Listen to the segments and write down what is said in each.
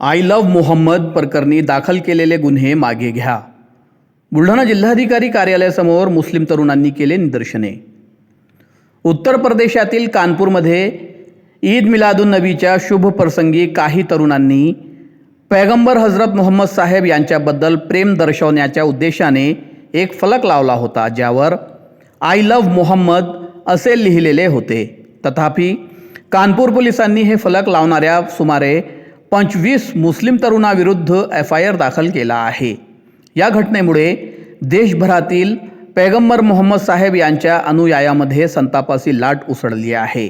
I love Mohammed प्रकरणी दाखल केलेले गुन्हे मागे घ्या. बुलढाणा जिल्हाधिकारी कार्यालयासमोर मुस्लिम तरुणांनी केले निदर्शने. उत्तर प्रदेशातील कानपूरमध्ये ईद मिलादुन नबीच्या शुभ प्रसंगी काही तरुणांनी पैगंबर हजरत मोहम्मद साहेब यांच्याबद्दल प्रेम दर्शवण्याच्या उद्देशाने एक फलक लावला होता ज्यावर आय लव्ह मोहम्मद असे लिहिलेले होते. तथापि कानपूर पोलिसांनी हे फलक लावणाऱ्या सुमारे पंचवीस मुस्लिम तरुणाविरुद्ध एफ आय आर दाखल केला आहे. या घटनेमुळे देशभरातील पैगंबर मोहम्मद साहेब यांच्या अनुयायामध्ये संतापाची लाट उसळली आहे.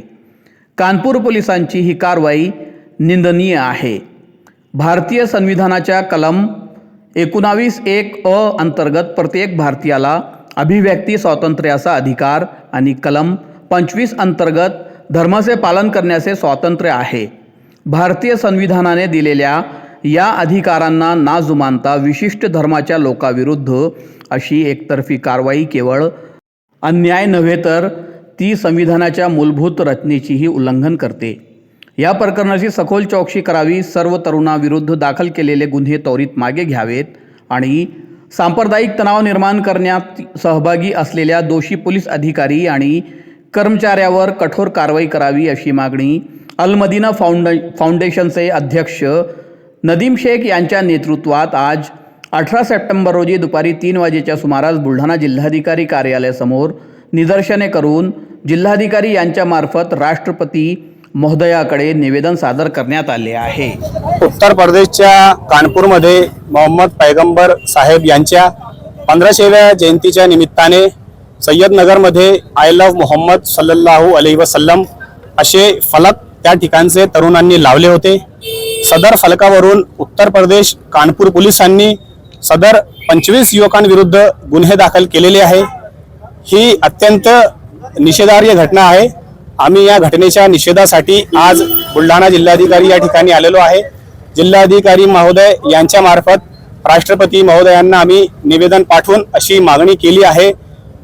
कानपूर पोलिसांची ही कारवाई निंदनीय आहे. भारतीय संविधानाच्या कलम एकोणावीस एक अ अंतर्गत प्रत्येक भारतीयाला अभिव्यक्ती स्वातंत्र्याचा अधिकार आणि कलम पंचवीस अंतर्गत धर्माचे पालन करण्याचे स्वातंत्र्य आहे. भारतीय संविधानाने दिलेल्या या अधिकारांना ना जुमानता विशिष्ट धर्माच्या लोकाविरुद्ध अशी एकतर्फी कारवाई केवळ अन्याय नव्हे तर ती संविधानाच्या मूलभूत रचनेचीही उल्लंघन करते. या प्रकरणाची सखोल चौकशी करावी सर्व तरुणाविरुद्ध दाखल केलेले गुन्हे त्वरित मागे घ्यावेत आणि सांप्रदायिक तणाव निर्माण करण्यात सहभागी असलेल्या दोषी पोलीस अधिकारी आणि कर्मचाऱ्यावर कठोर कारवाई करावी अशी मागणी अलमदिना फाउंड फाउंडेशनचे अध्यक्ष नदीम शेख यांच्या नेतृत्वात आज अठरा सप्टेंबर रोजी दुपारी तीन वाजेच्या सुमारास बुलढाणा जिल्हाधिकारी कार्यालयासमोर निदर्शने करून जिल्हाधिकारी यांच्यामार्फत राष्ट्रपती महोदयाकडे निवेदन सादर करण्यात आले आहे. उत्तर प्रदेशच्या कानपूरमध्ये मोहम्मद पैगंबर साहेब यांच्या पंधराशेव्या जयंतीच्या निमित्ताने सय्यदनगरमध्ये आय लव्ह मोहम्मद सल्लल्लाहू अलैहि वसल्लम असे फलक त्या ठिकाणचे तरुणांनी लावले होते. सदर फलकावरून उत्तर प्रदेश कानपूर पोलिसांनी सदर पंचवीस युवकांविरुद्ध गुन्हे दाखल केलेले आहे. ही अत्यंत निषेधार्य घटना आहे. आम्ही या घटनेच्या निषेधासाठी आज बुलढाणा जिल्हाधिकारी या ठिकाणी आलेलो आहे. जिल्हाधिकारी महोदय यांच्यामार्फत राष्ट्रपती महोदयांना आम्ही निवेदन पाठवून अशी मागणी केली आहे.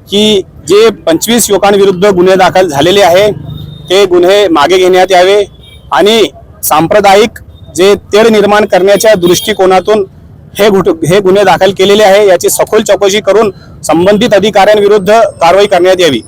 की जे पंचवीस युवकांविरुद्ध गुन्हे दाखल झालेले आहे ते गुन्हे मागे घेण्यात यावे आणि सांप्रदायिक जे तेढ निर्माण करण्याच्या दृष्टिकोनातून हे गुट हे गुन्हे दाखल केलेले आहे याची सखोल चौकशी करून संबंधित अधिकाऱ्यांविरुद्ध कारवाई करण्यात यावी.